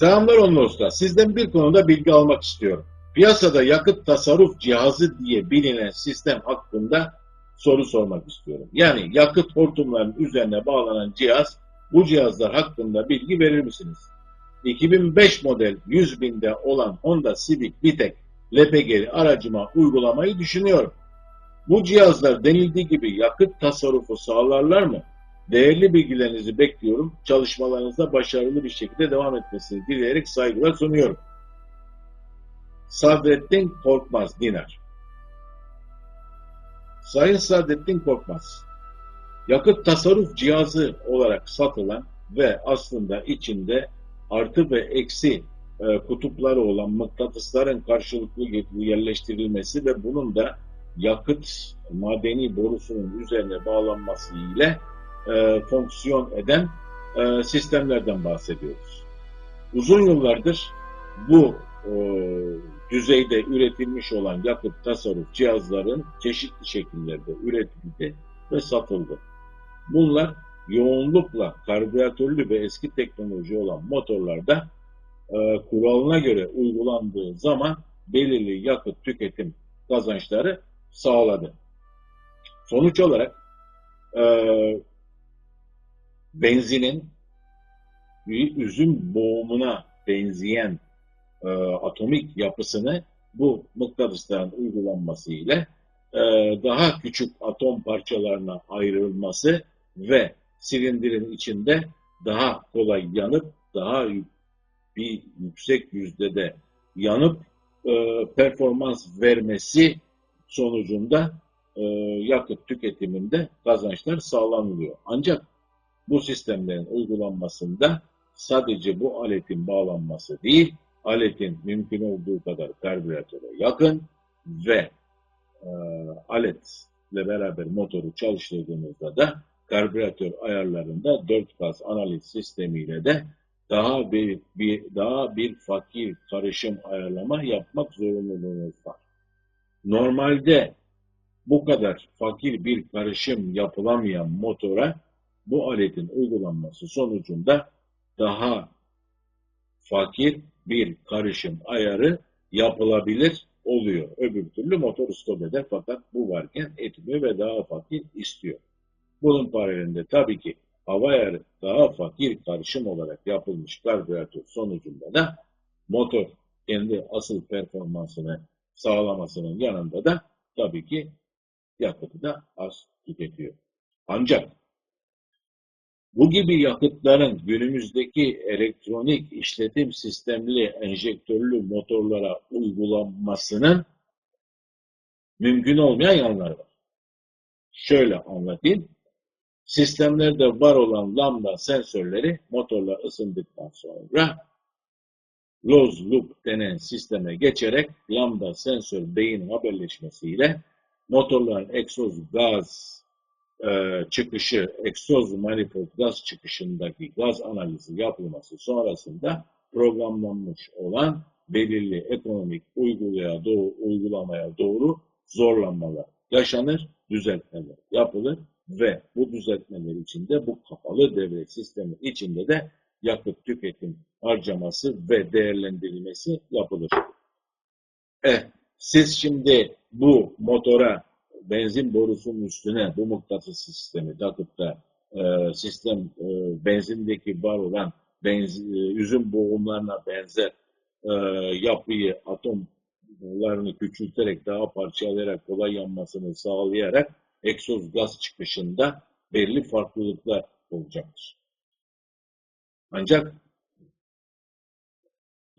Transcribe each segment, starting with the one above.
Selamlar Onlu Usta. Sizden bir konuda bilgi almak istiyorum. Piyasada yakıt tasarruf cihazı diye bilinen sistem hakkında soru sormak istiyorum. Yani yakıt hortumlarının üzerine bağlanan cihaz, bu cihazlar hakkında bilgi verir misiniz? 2005 model 100 binde olan Honda Civic Vitek LPG'li aracıma uygulamayı düşünüyorum. Bu cihazlar denildiği gibi yakıt tasarrufu sağlarlar mı? Değerli bilgilerinizi bekliyorum. Çalışmalarınızda başarılı bir şekilde devam etmesini dileyerek saygılar sunuyorum. Sadrettin Korkmaz Dinar Sayın Sadrettin Korkmaz, yakıt tasarruf cihazı olarak satılan ve aslında içinde artı ve eksi e, kutupları olan mıknatısların karşılıklı yerleştirilmesi ve bunun da yakıt madeni borusunun üzerine bağlanması ile e, fonksiyon eden e, sistemlerden bahsediyoruz. Uzun yıllardır bu e, düzeyde üretilmiş olan yakıt tasarruf cihazların çeşitli şekillerde üretildi ve satıldı. Bunlar yoğunlukla karbüratörlü ve eski teknoloji olan motorlarda e, kuralına göre uygulandığı zaman belirli yakıt tüketim kazançları sağladı. Sonuç olarak e, benzinin üzüm boğumuna benzeyen e, atomik yapısını bu mıknatısların uygulanması ile e, daha küçük atom parçalarına ayrılması ve silindirin içinde daha kolay yanıp daha bir yüksek yüzdede yanıp e, performans vermesi sonucunda e, yakıt tüketiminde kazançlar sağlanılıyor. Ancak bu sistemlerin uygulanmasında sadece bu aletin bağlanması değil, aletin mümkün olduğu kadar karbüratöre yakın ve e, aletle beraber motoru çalıştırdığınızda da karbüratör ayarlarında 4 gaz analiz sistemiyle de daha bir, bir daha bir fakir karışım ayarlama yapmak zorunluluğunuz var. Normalde bu kadar fakir bir karışım yapılamayan motora bu aletin uygulanması sonucunda daha fakir bir karışım ayarı yapılabilir oluyor. Öbür türlü motor stop eder fakat bu varken etmiyor ve daha fakir istiyor. Bunun paralelinde tabii ki hava ayarı daha fakir karışım olarak yapılmış karbüratör sonucunda da motor kendi asıl performansını sağlamasının yanında da tabii ki yakıtı da az tüketiyor. Ancak bu gibi yakıtların günümüzdeki elektronik işletim sistemli enjektörlü motorlara uygulanmasının mümkün olmayan yanları var. Şöyle anlatayım. Sistemlerde var olan lambda sensörleri motorlar ısındıktan sonra closed loop denen sisteme geçerek lambda sensör beyin haberleşmesiyle motorların egzoz gaz e, çıkışı, egzoz manifold gaz çıkışındaki gaz analizi yapılması sonrasında programlanmış olan belirli ekonomik uygulaya doğru, uygulamaya doğru zorlanmalar yaşanır, düzeltmeler yapılır ve bu düzeltmeler içinde bu kapalı devre sistemi içinde de yakıt tüketim harcaması ve değerlendirilmesi yapılır. Eh, siz şimdi bu motora benzin borusunun üstüne bu mıknatıs sistemi takıp da e, sistem e, benzindeki var olan benzin, e, üzüm boğumlarına benzer e, yapıyı atomlarını küçülterek daha parçalayarak kolay yanmasını sağlayarak egzoz gaz çıkışında belli farklılıklar olacaktır. Ancak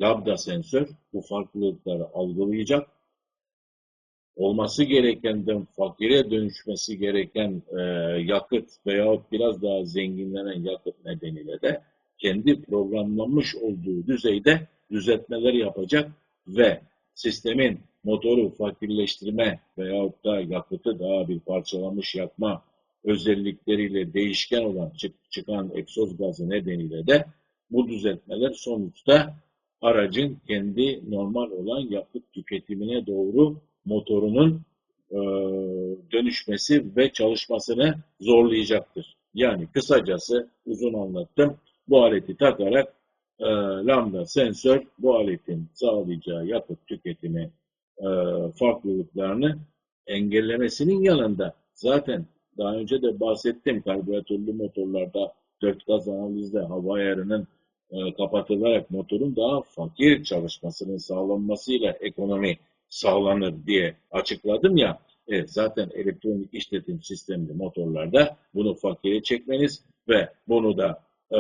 lambda sensör bu farklılıkları algılayacak olması gerekenden fakire dönüşmesi gereken e, yakıt veyahut biraz daha zenginlenen yakıt nedeniyle de kendi programlanmış olduğu düzeyde düzeltmeler yapacak ve sistemin motoru fakirleştirme veyahut da yakıtı daha bir parçalamış yakma özellikleriyle değişken olan çık çıkan egzoz gazı nedeniyle de bu düzeltmeler sonuçta aracın kendi normal olan yakıt tüketimine doğru motorunun e, dönüşmesi ve çalışmasını zorlayacaktır. Yani kısacası uzun anlattım. Bu aleti takarak e, lambda sensör bu aletin sağlayacağı yakıt tüketimi e, farklılıklarını engellemesinin yanında zaten daha önce de bahsettim karbüratörlü motorlarda dört gaz analizde hava ayarının e, kapatılarak motorun daha fakir çalışmasının sağlanmasıyla ekonomi sağlanır diye açıkladım ya. Evet, zaten elektronik işletim sistemli motorlarda bunu fakire çekmeniz ve bunu da e,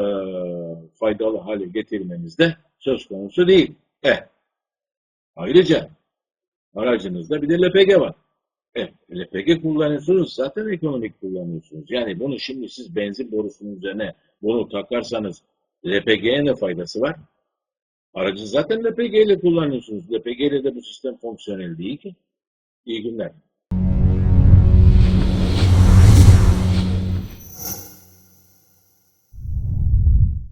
faydalı hale getirmeniz de söz konusu değil. Eh, ayrıca aracınızda bir de LPG var. E, LPG kullanıyorsunuz zaten ekonomik kullanıyorsunuz. Yani bunu şimdi siz benzin borusunun üzerine bunu takarsanız LPG'ye ne faydası var? Aracı zaten LPG ile kullanıyorsunuz. LPG ile de bu sistem fonksiyonel değil ki. İyi günler.